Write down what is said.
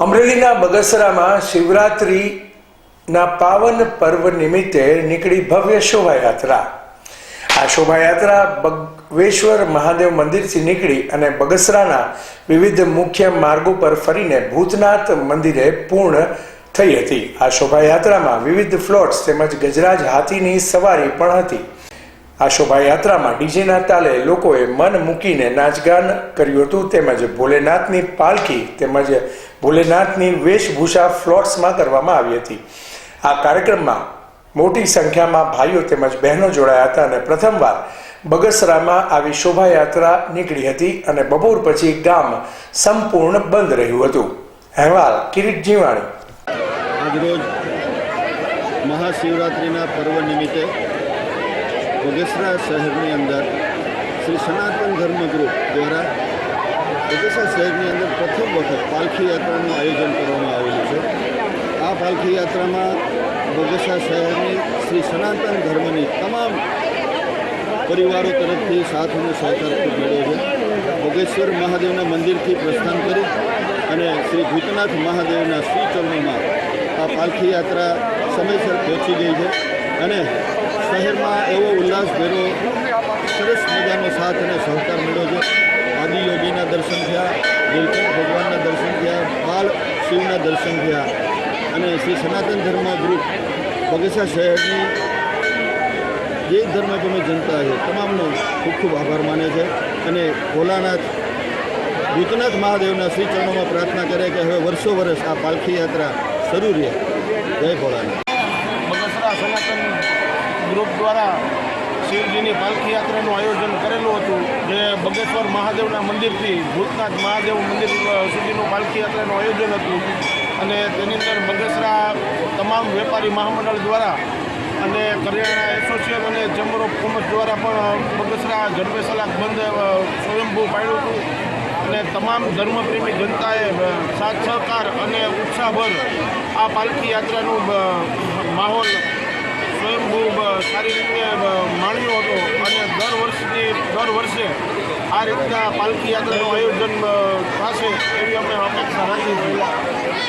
અમરેલીના બગસરામાં શિવરાત્રિના પાવન પર્વ નિમિત્તે નીકળી ભવ્ય શોભાયાત્રા. આ શોભાયાત્રા બગવેશ્વર મહાદેવ મંદિરથી નીકળી અને બગસરાના વિવિધ મુખ્ય માર્ગો પર ફરીને ભૂતનાથ મંદિરે પૂર્ણ થઈ હતી. આ શોભાયાત્રામાં વિવિધ ફ્લોટ્સ તેમજ ગજરાજ હાથીની સવારી પણ હતી. આ શોભાયાત્રામાં ડીજેના તાલે લોકોએ મન મૂકીને નાચગાન કર્યું હતું. તેમજ ભોલેનાથની પાલખી તેમજ ભોલેનાથની વેશભૂષા ફ્લોટ્સમાં કરવામાં આવી હતી. આ કાર્યક્રમમાં મોટી સંખ્યામાં ભાઈઓ તેમજ બહેનો જોડાયા હતા અને પ્રથમવાર બગસરામાં આવી શોભાયાત્રા નીકળી હતી અને બપોર પછી ગામ સંપૂર્ણ બંધ રહ્યું હતું. અહેવાલ કિરીટ જીવાણી. આજરોજ મહાશિવરાત્રિના પર્વ નિમિત્તે બગસરા શહેરની અંદર શ્રી સનાતન ધર્મ ગ્રુપ દ્વારા બગસરા શહેરની અંદર પ્રથમ વખત પાલખી યાત્રાનું આયોજન કરવામાં આવેલું છે. આ પાલખી યાત્રામાં બગસરા શહેરની શ્રી સનાતન ધર્મની તમામ પરિવારો તરફથી સાથ અને સહકાર ખૂબ મળ્યો છે. ભોગેશ્વર મહાદેવના મંદિરથી પ્રસ્થાન કરી અને શ્રી ભૂતનાથ મહાદેવના શ્રી ચરણોમાં આ પાલખી યાત્રા સમયસર પહોંચી ગઈ છે. અને શહેરમાં એવો ઉલ્લાસભેરો સરસ મજાનો સાથ અને સહકાર મળ્યો છે. આદિયોગીના દર્શન થયા નીલકંઠ ભગવાનના દર્શન થયા, બાલ શિવના દર્શન થયા. અને શ્રી સનાતન ધર્મ ગ્રુપ બગસા શહેરની જે ધર્મભૂમિ જનતા છે, તમામનો ખૂબ ખૂબ આભાર માને છે. અને ભોલાનાથ, ભૂતનાથ મહાદેવના શ્રી ચરણોમાં પ્રાર્થના કરે કે હવે વર્ષો વર્ષ આ પાલખી યાત્રા શરૂ રહે. જય ભોળાનાથ ગ્રુપ દ્વારા શિવજીની પાલખી યાત્રાનું આયોજન કરેલું હતું, જે બગેશ્વર મહાદેવના મંદિરથી ભૂતનાથ મહાદેવ મંદિર સુધીનું પાલખી યાત્રાનું આયોજન હતું. અને તેની અંદર બગસરા તમામ વેપારી મહામંડળ દ્વારા અને કરિયાણા એસોસિએશન અને ચેમ્બર ઓફ કોમર્સ દ્વારા પણ બગસરા જન્મેસલાક બંધ સ્વયંભૂ પાડ્યું હતું. અને તમામ ધર્મપ્રેમી જનતાએ સાથ સહકાર અને ઉત્સાહભર આ પાલખી યાત્રાનું માહોલ સ્વયંભૂ બહુ સારી રીતે માણ્યો હતો. અને દર વર્ષથી દર વર્ષે આ રીતના પાલખી યાત્રાનું આયોજન થશે એવી અમે અપેક્ષા રાખી છીએ